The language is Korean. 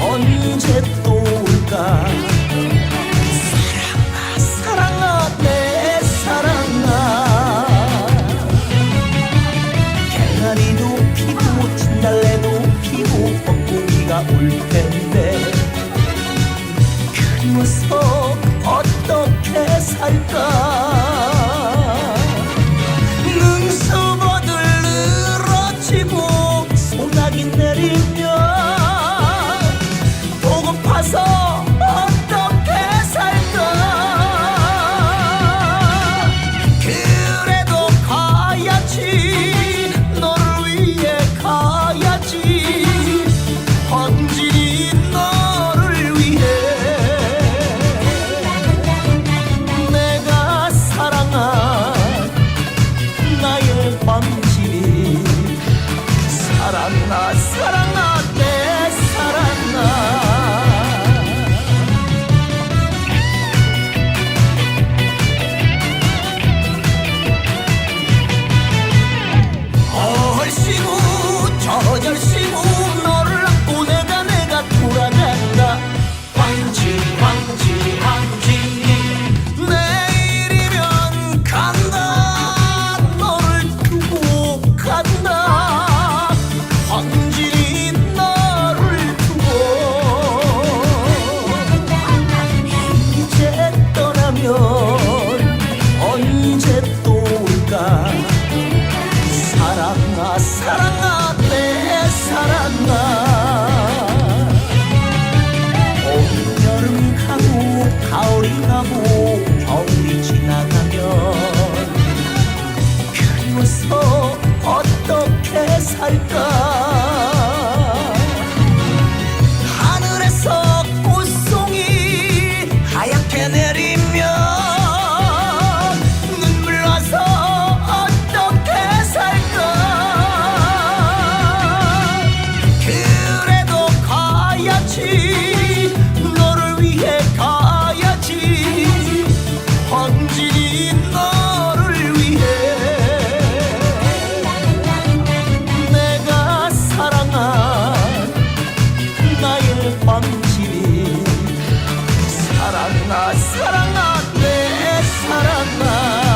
언제 또 올까? 사랑아 사랑아 내 사랑아. 개나리도 피고 진달래도 피고 벚꽃이가 올때. 사랑아 내 사랑아. 봄 여름 가고 가을이 가고 겨울이 지나가면 그리워서 어떻게 살까? 사랑아 사랑아 내 사랑아.